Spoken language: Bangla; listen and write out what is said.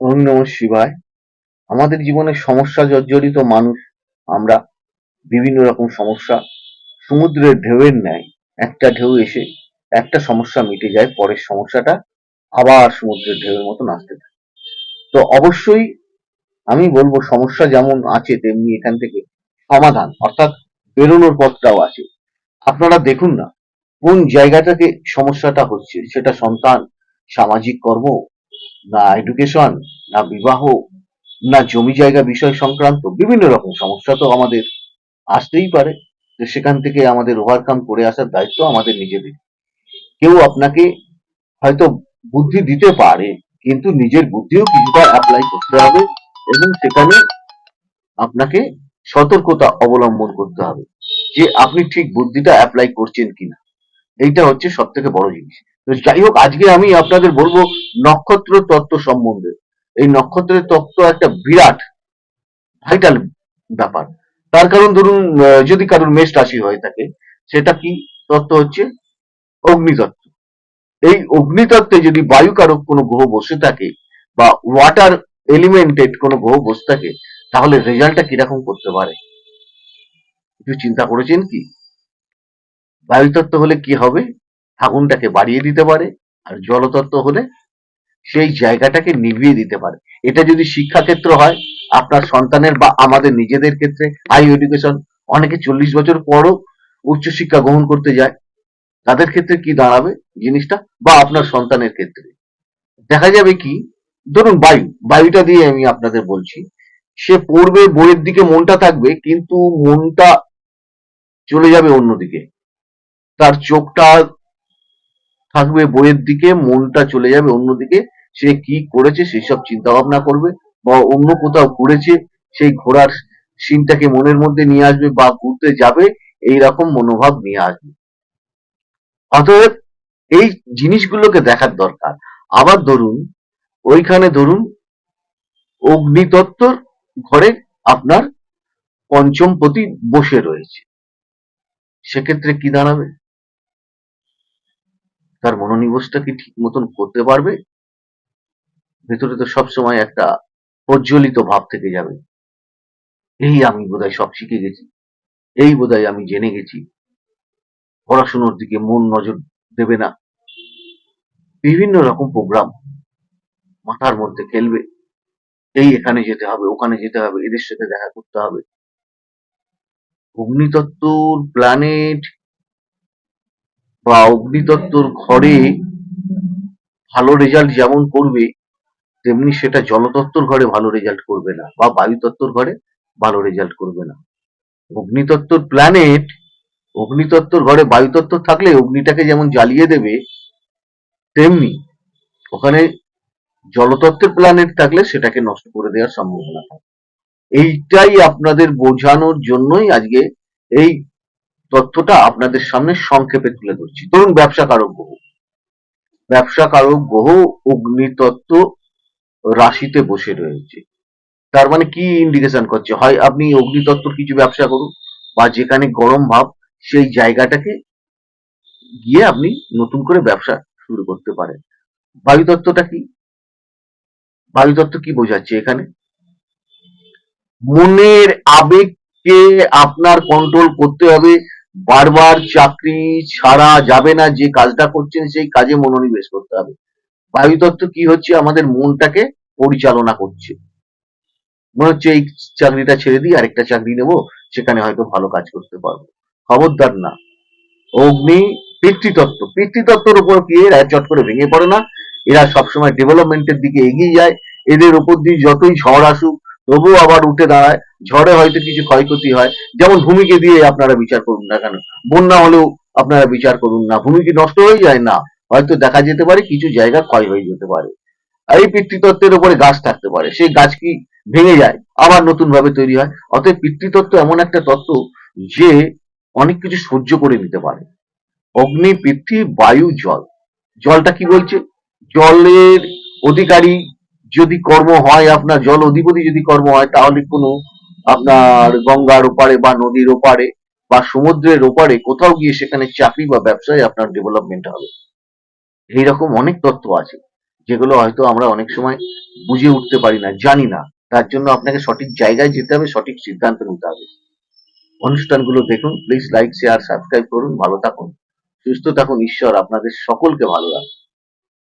ওম নম শিবায়। আমাদের জীবনে সমস্যা জর্জরিত মানুষ, আমরা বিভিন্ন রকম সমস্যা, সমুদ্রের ঢেউয়ের ন্যায় একটা ঢেউ এসে একটা সমস্যা মিটে যায়, পরের সমস্যাটা আবার সমুদ্রের ঢেউয়ের মতন আসতে থাকে। তো অবশ্যই আমি বলব, সমস্যা যেমন আছে, তেমনি এখান থেকে সমাধান, অর্থাৎ বেরোনোর পথটাও আছে। আপনারা দেখুন না, কোন জায়গাটাতে সমস্যাটা হচ্ছে, সেটা সন্তান, সামাজিক কর্ম না এডুকেশন না বিবাহ, না জমি জায়গা বিষয় সংক্রান্ত বিভিন্ন রকম সমস্যা তো আমাদের আসতেই পারে। তো সেখান থেকে আমাদের ওভারকাম করে আসার দায়িত্ব আমাদের নিজেদের। কেউ আপনাকে হয়তো বুদ্ধি দিতে পারে, কিন্তু নিজের বুদ্ধিও কিছুটা অ্যাপ্লাই করতে হবে এবং সেখানে আপনাকে সতর্কতা অবলম্বন করতে হবে যে আপনি ঠিক বুদ্ধিটা অ্যাপ্লাই করছেন কিনা। এইটা হচ্ছে সব থেকে বড় জিনিস। যাই হোক, আজকে আমি আপনাদের বলব নক্ষত্র তত্ত্ব সম্বন্ধে। এই নক্ষত্রের তত্ত্ব একটা বিরাট ভাইটাল ব্যাপার। তার কারণ ধরুন যদি কারোর মেষ রাশি হয়ে থাকে, সেটা কি তত্ত্ব হচ্ছে? অগ্নিতত্ত্ব। এই অগ্নিতত্ত্বে যদি বায়ু কারক কোনো গ্রহ বসে থাকে বা ওয়াটার এলিমেন্টেড কোনো গ্রহ বসে থাকে, তাহলে রেজাল্টটা কীরকম করতে পারে? একটু চিন্তা করেছেন কি? বায়ুতত্ত্ব হলে কি হবে? আগুনটাকে বাড়িয়ে দিতে পারে আর জলতত্ত্ব হলে সেই জায়গাটাকে নিভিয়ে দিতে পারে। এটা যদি শিক্ষাক্ষেত্র হয়, আপনার সন্তানের বা আমাদের নিজেদের ক্ষেত্রে হাই এডুকেশন অনেকে চল্লিশ বছর পরও উচ্চশিক্ষা গ্রহণ করতে যায়, তাদের ক্ষেত্রে কি দাঁড়াবে জিনিসটা? বা আপনার সন্তানের ক্ষেত্রে। দেখা যাবে কি, ধরুন বায়ু, বায়ুটা দিয়ে আমি আপনাদের বলছি, সে পড়বে, বইয়ের দিকে মনটা থাকবে, কিন্তু মনটা চলে যাবে অন্যদিকে। তার চোখটা থাকবে বইয়ের দিকে, মনটা চলে যাবে অন্যদিকে, সে কি করেছে সেই সব চিন্তা ভাবনা করবে বা অন্য কোথাও ঘুরেছে, সেই ঘোরার সিনটাকে মনের মধ্যে নিয়ে আসবে বা ঘুরতে যাবে এই রকম মনোভাব নিয়ে আসবে। অতএব এই জিনিসগুলোকে দেখার দরকার। আবার ধরুন, ওইখানে ধরুন, অগ্নিতত্ত্বর ঘরে আপনার পঞ্চম পতি বসে রয়েছে। সেক্ষেত্রে কি দাঁড়াবে? তার মনোনিবেশটা কি ঠিক মতন করতে পারবে? ভেতরে তো সবসময় একটা প্রজ্বলিত ভাব থেকে যাবে। এই আমি বোধহয় সব শিখে গেছি। এই বোধহয় আমি জেনে গেছি। পড়াশুনোর দিকে মন নজর দেবে না। বিভিন্ন রকম প্রোগ্রাম মাথার মধ্যে খেলবে। এই এখানে যেতে হবে, ওখানে যেতে হবে, এদের সাথে দেখা করতে হবে। অগ্নিতত্ত্বর প্ল্যানেট বা অগ্নিতত্ত্বর ঘরে ভালো রেজাল্ট যেমন করবে, তেমনি সেটা জলতত্ত্বর ঘরে ভালো রেজাল্ট করবে না বা বায়ুতত্ত্বর ঘরে ভালো রেজাল্ট করবে না। অগ্নিতত্ত্বর প্ল্যানেট অগ্নিতত্ত্বর ঘরে বায়ুতত্ত্ব থাকলে অগ্নিটাকে যেমন জ্বালিয়ে দেবে, তেমনি ওখানে জলতত্ত্বের প্ল্যানেট থাকলে সেটাকে নষ্ট করে দেওয়ার সম্ভাবনা থাকে। এইটাই আপনাদের বোঝানোর জন্যই আজকে এই তথ্যটা আপনাদের সামনে সংক্ষেপে তুলে ধরছি। ধরুন, ব্যবসা কারক গ্রহ। ব্যবসা কারক গ্রহ অগ্নিতত্ত্ব রাশিতে বসে রয়েছে। তার মানে কি ইন্ডিকেশন করছে? হয় আপনি অগ্নিতত্ত্বর কিছু ব্যবসা করুন, বা যেখানে গরম ভাব, সেই জায়গাটাকে গিয়ে আপনি নতুন করে ব্যবসা শুরু করতে পারেন। বায়ুতত্ত্বটা কি? বায়ুতত্ত্ব কি বোঝাচ্ছে এখানে? মনের আবেগকে আপনার কন্ট্রোল করতে হবে বারবার চাকরি ছাড়া যাবে না, যে কাজটা করছেন সেই কাজে মনোনিবেশ করতে হবে। বায়ুতত্ত্ব কি হচ্ছে? আমাদের মনটাকে পরিচালনা করছে। মনে হচ্ছে এই চাকরিটা ছেড়ে দিই, আরেকটা চাকরি নেব, সেখানে হয়তো ভালো কাজ করতে পারব। খবরদার না। অগ্নি পিতৃতত্ত্ব। পিতৃতত্ত্বের উপর কি? এরা চট করে ভেঙে পড়ে না। এরা সবসময় ডেভেলপমেন্টের দিকে এগিয়ে যায়। এদের উপর দিয়ে যতই ঝড় আসুক তবুও আবার উঠে দাঁড়ায়। ঝড়ে হয়তো কিছু ক্ষয়ক্ষতি হয়। যেমন ভূমিকে দিয়ে আপনারা বিচার করুন না কেন? বন্যা হলেও আপনারা বিচার করুন না। ভূমি কি নষ্ট হয়ে যায়? না। হয়তো দেখা যেতে পারে, কিছু জায়গা ক্ষয় হয়ে যেতে পারে। এই পিতৃতত্ত্বের উপরে গাছ থাকতে পারে। সেই গাছ কি ভেঙে যায়, আবার নতুন ভাবে তৈরি হয়? অতএব পিতৃতত্ত্ব এমন একটা তত্ত্ব যে অনেক কিছু সহ্য করে নিতে পারে। অগ্নি পৃথ্বী বায়ু, জল। জলটা কি বলছে? জলের অধিকারী যদি কর্ম হয়, আপনার জল অধিপতি যদি কর্ম হয়, তাহলে কোনো আপনার গঙ্গার ওপারে বা নদীর ওপারে বা সমুদ্রের ওপারে কোথাও গিয়ে সেখানে চাকরি বা ব্যবসায় আপনার ডেভেলপমেন্ট হবে। এইরকম অনেক তত্ত্ব আছে, যেগুলো হয়তো আমরা অনেক সময় বুঝে উঠতে পারি না, জানি না। তার জন্য আপনাকে সঠিক জায়গায় যেতে হবে, সঠিক সিদ্ধান্ত নিতে হবে। অনুষ্ঠানগুলো দেখুন প্লিজ লাইক শেয়ার সাবস্ক্রাইব করুন, ভালো থাকুন, সুস্থ থাকুন, ঈশ্বর আপনাদের সকলকে ভালো রাখুন।